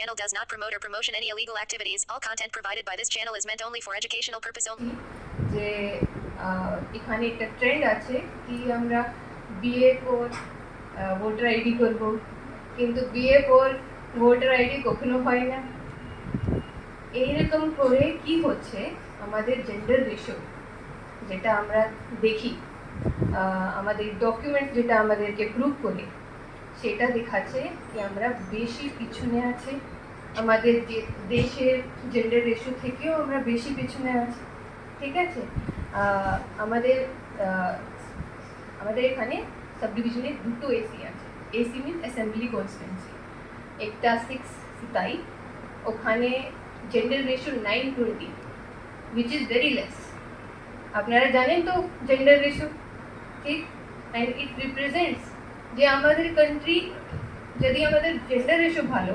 channel does not promote or promotion any illegal activities. All content provided by this channel is meant only for educational purpose only. যে এখানে একটা trend আছে কি আমরা বিয়ে পর ভোটার আইডি করব কিন্তু বিয়ে পর ভোটার আইডি কখনো হয় না এইরকম করে কি হচ্ছে আমাদের জেন্ডার রেশো যেটা আমরা দেখি আমাদের ডকুমেন্ট যেটা আমাদেরকে প্রুভ করে সেটা দেখাচ্ছে কি আমরা বেশি পিছনে আছি। আমাদের যে দেশের জেন্ডার রেশো থেকেও আমরা বেশি পিছনে আছি। ঠিক আছে? আমাদের আমাদের এখানে সাব ডিভিশনে দুটো এসি আছে। এসি মিন অ্যাসেম্বলি কনস্টিটুয়েন্সি একটা সিক্স সিতাই ওখানে gender ratio nine twenty which is very less আপনারা জানেন তো জেন্ডার রেশিও ঠিক? অ্যান্ড ইট রিপ্রেজেন্টস যে আমাদের কান্ট্রি যদি আমাদের জেন্ডার রেশিও ভালো,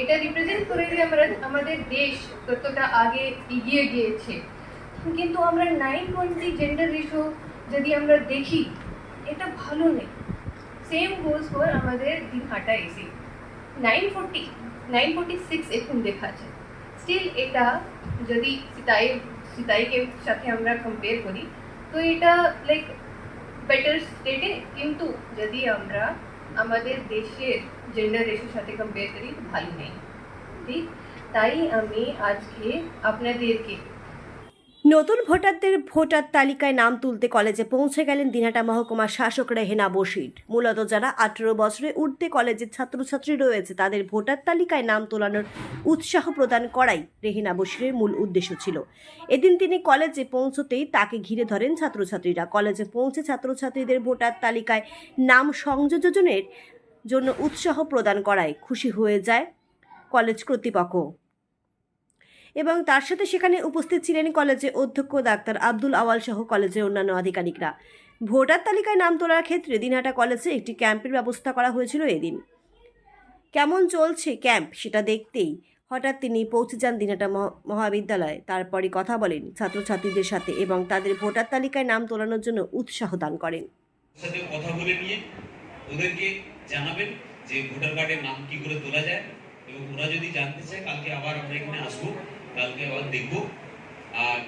এটা রিপ্রেজেন্ট করে যে আমরা, আমাদের দেশ কতটা আগে এগিয়ে গিয়েছে। কিন্তু আমরা নাইন টোয়েন্টি জেন্ডার রেশো যদি আমরা দেখি, এটা ভালো নেই। সেম গোজ ফর আমাদের Dinhata AC nine forty nine forty six এখন দেখাচ্ছে স্টিল এটা যদি সিতাই, সিতাইকে সাথে আমরা কম্পেয়ার করি, তো এটা লাইক বেটার স্টেটে কিন্তু যদি আমরা আমাদের দেশের জেন্ডার রেশোর সাথে কম্পেয়ার করি, ভালো নেই। ঠিক? তাই আমি আজকে আপনাদেরকে নতুন ভোটারদের ভোটার তালিকায় নাম তুলতে কলেজে পৌঁছে গেলেন দিনহাটা মহকুমার শাসক রেহেনা বশির। মূলত যারা আঠেরো বছরে ঊর্ধ্বে কলেজের ছাত্রছাত্রী রয়েছে, তাদের ভোটার তালিকায় নাম তোলানোর উৎসাহ প্রদান করাই রেহেনা বশিরের মূল উদ্দেশ্য ছিল। এদিন তিনি কলেজে পৌঁছতেই তাকে ঘিরে ধরেন ছাত্রছাত্রীরা। কলেজে পৌঁছে ছাত্রছাত্রীদের ভোটার তালিকায় নাম সংযোজনের জন্য উৎসাহ প্রদান করায় খুশি হয়ে যায় কলেজ কর্তৃপক্ষ। এবং তার সাথে সেখানে উপস্থিত ছিলেন কলেজের অধ্যক্ষ ডাক্তার আব্দুল আওয়াল সহ কলেজের অন্যান্য আধিকারিকরা। ভোটার তালিকায় নাম তোলার ক্ষেত্রে দিনহাটা কলেজে একটি ক্যাম্পের ব্যবস্থা করা হয়েছিল এদিন। কেমন চলছে ক্যাম্প সেটা দেখতেই হঠাৎ তিনি পৌঁছে যান দিনহাটা মহ- মহাবিদ্যালয়ে। তারপরে কথা বলেন ছাত্রছাত্রীদের সাথে এবং তাদের ভোটার তালিকায় নাম তোলানোর জন্য উৎসাহ দান করেন। সাথে কথা বলে নিয়ে ওদেরকে জানাবেন যে ভোটার কার্ডের নাম কি করে তোলা যায় এবং ওরা যদি জানতে চায়, কালকে আবার আমরা এখানে আসব। কালকে আবার দেখব আর